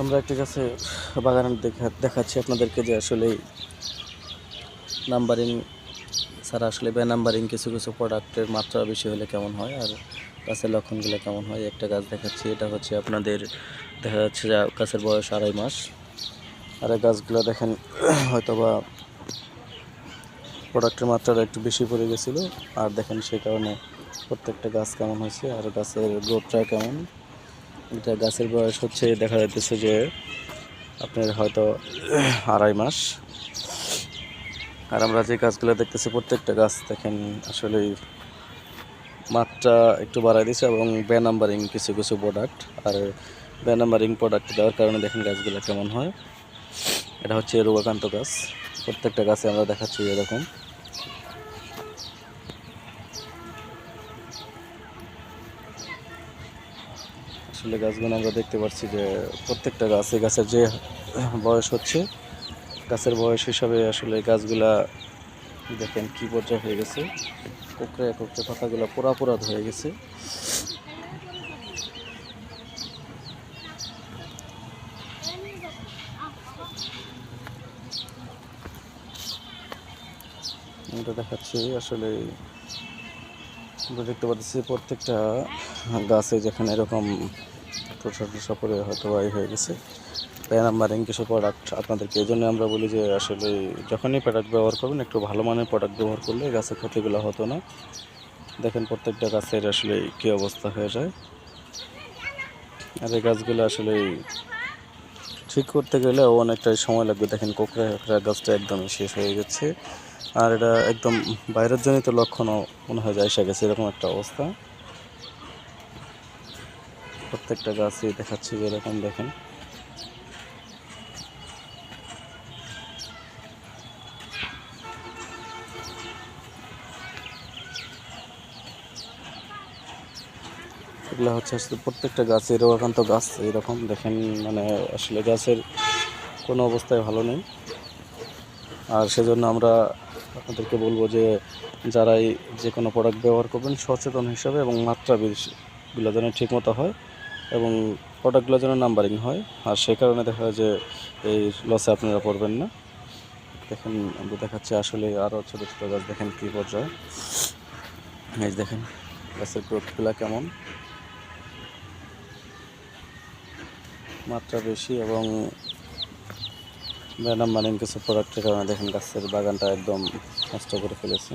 আমরা একটা কাছে বাগান দেখা দেখাচ্ছি আপনাদেরকে যে আসলে নাম্বারিং ছাড়া আসলে বে নাম্বারিং কিছু কিছু প্রোডাক্টের মাত্রা বেশি হলে কেমন হয় আর গাছের লক্ষণগুলো কেমন হয় একটা গাছ দেখাচ্ছি। এটা হচ্ছে আপনাদের দেখা যাচ্ছে যে গাছের বয়স আড়াই মাস। আর এই গাছগুলো দেখেন, হয়তোবা প্রোডাক্টের মাত্রাটা একটু বেশি পড়ে গেছিল। আর দেখেন সেই কারণে প্রত্যেকটা গাছ কেমন হয়েছে আর গাছের গ্রোথটা কেমন। এটা গাছের বয়স হচ্ছে, দেখা যাইতেছে যে আপনার হয়তো আড়াই মাস। আর আমরা যে গাছগুলো দেখতেছি, প্রত্যেকটা গাছ দেখেন আসলে মাত্রা একটু বাড়াই দিছে এবং বে নাম্বারিং কিছু কিছু প্রোডাক্ট আর বে নাম্বারিং প্রোডাক্ট দেওয়ার কারণে দেখেন গাছগুলো কেমন হয়। এটা হচ্ছে রোগাকান্ত গাছ। প্রত্যেকটা গাছে আমরা দেখাচ্ছি এরকম। আসলে গাছগুলো আমরা দেখতে পাচ্ছি যে প্রত্যেকটা গাছে গাছের যে বয়স হচ্ছে, গাছের বয়স হিসাবে আসলে গাছগুলা দেখেন কি পর্যায়ে হয়ে গেছে। কোকড়ে কোকড়ে পাতাগুলো পোড়া পোড়া হয়ে গেছে। এটা দেখাচ্ছি আসলে আমরা দেখতে পাচ্ছি প্রত্যেকটা গাছে যেখানে এরকম টোসা টোসা পরে হয়তো বা হয়ে গেছে। নাম্বারিং কিছু প্রোডাক্ট আপনাদেরকে এই জন্য আমরা বলি যে আসলে যখনই প্রোডাক্ট ব্যবহার করবেন, একটু ভালো মানের প্রোডাক্ট ব্যবহার করলে গাছের ক্ষতিগুলো হতো না। দেখেন প্রত্যেকটা গাছের আসলে কী অবস্থা হয়ে যায়। আর এই গাছগুলো আসলে ঠিক করতে গেলেও অনেকটাই সময় লাগবে। দেখেন কোকড়া কোকড়া গাছটা একদমই শেষ হয়ে গেছে। আর এটা একদম বাইরের জনিত লক্ষণও মনে হয় যায় এসে গেছে, এরকম একটা অবস্থা। প্রত্যেকটা গাছই দেখাচ্ছি যে এরকম, দেখেন। এগুলো হচ্ছে আসলে প্রত্যেকটা গাছের রোগাক্রান্ত গাছ, এরকম দেখেন মানে আসলে গাছের কোনো অবস্থায় ভালো নেই। আর সেজন্য আমরা আপনাদেরকে বলব যে যারাই যে কোনো প্রোডাক্ট ব্যবহার করবেন সচেতন হিসাবে এবং মাত্রা বেশিগুলো যেন ঠিকমতো হয় এবং প্রোডাক্টগুলো যেন নাম্বারিং হয়। আর সেই কারণে দেখা যায় যে এই লসে আপনারা পড়বেন না। দেখেন, আমরা দেখাচ্ছি আসলে আরও ছোটো ছোটো গাছ, দেখেন কী পর্যায়ে। এই দেখেন, গাছের গ্রোথগুলো কেমন? মাত্রা বেশি এবং ম্যাডাম মানে কিছু প্রোডাক্টের কারণে দেখেন গাছের বাগানটা একদম নষ্ট করে ফেলেছে।